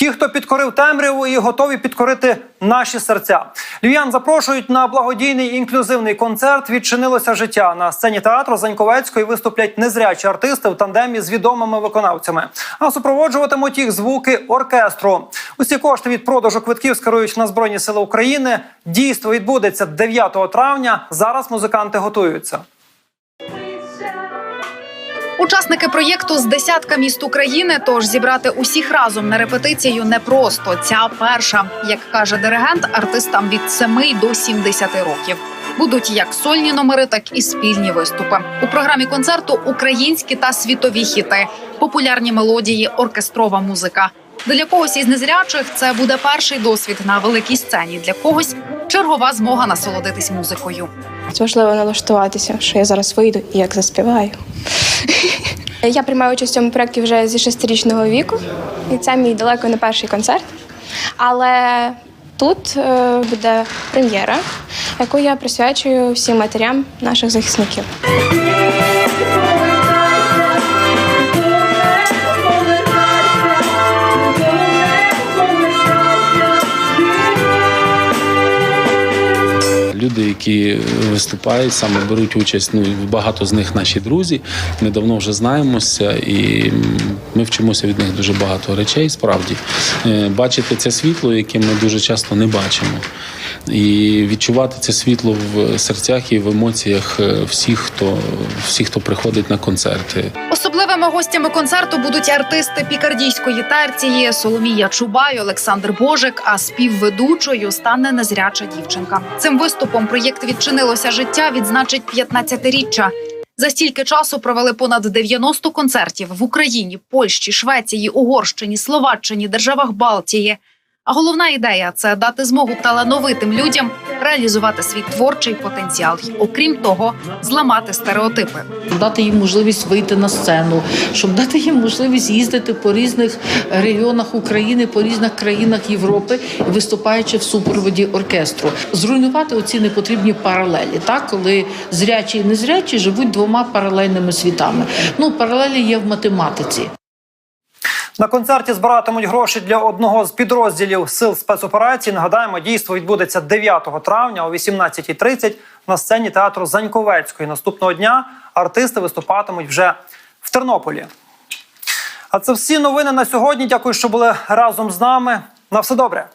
Ті, хто підкорив темряву і готові підкорити наші серця. Львів'ян запрошують на благодійний інклюзивний концерт. Відчинилося життя на сцені театру Заньковецької. Виступлять незрячі артисти в тандемі з відомими виконавцями. А супроводжуватимуть їх звуки оркестру. Усі кошти від продажу квитків скерують на збройні сили України. Дійство відбудеться 9 травня. Зараз музиканти готуються. Учасники проєкту з десятка міст України. Тож зібрати усіх разом на репетицію непросто. Ця перша, як каже диригент, артистам від 7 до 70 років. Будуть як сольні номери, так і спільні виступи. У програмі концерту українські та світові хіти, популярні мелодії, оркестрова музика. Для когось із незрячих це буде перший досвід на великій сцені. Для когось чергова змога насолодитись музикою. Важливо налаштуватися, що я зараз вийду і як заспіваю. Я приймаю участь в цьому проєкті вже зі шестирічного віку, і це мій далеко не перший концерт. Але тут е, буде прем'єра, яку я присвячую всім матерям наших захисників. Люди, які виступають, саме беруть участь. Ну багато з них наші друзі. Ми давно вже знаємося, і ми вчимося від них дуже багато речей. Справді Е, бачити це світло, яке ми дуже часто не бачимо, і відчувати це світло в серцях і в емоціях е, всіх, хто всіх, хто приходить на концерти. Особливими гостями концерту будуть артисти пікардійської терції Соломія Чубай, Олександр Божик. А співведучою стане незряча дівчинка. Цим виступом проєкт відчинилося життя. Відзначить 15-річчя. За стільки часу провели понад 90 концертів в Україні, Польщі, Швеції, Угорщині, Словаччині, державах Балтії. А головна ідея це дати змогу талановитим людям реалізувати свій творчий потенціал. Окрім того, зламати стереотипи. дати їм можливість вийти на сцену, щоб дати їм можливість їздити по різних регіонах України, по різних країнах Європи, виступаючи в супроводі оркестру, зруйнувати оці непотрібні паралелі, так коли зрячі і незрячі живуть двома паралельними світами. Ну паралелі є в математиці. На концерті збиратимуть гроші для одного з підрозділів сил спецоперацій. Нагадаємо, дійство відбудеться 9 травня о 18.30 на сцені театру Заньковецької. Наступного дня артисти виступатимуть вже в Тернополі. А це всі новини на сьогодні. Дякую, що були разом з нами. На все добре.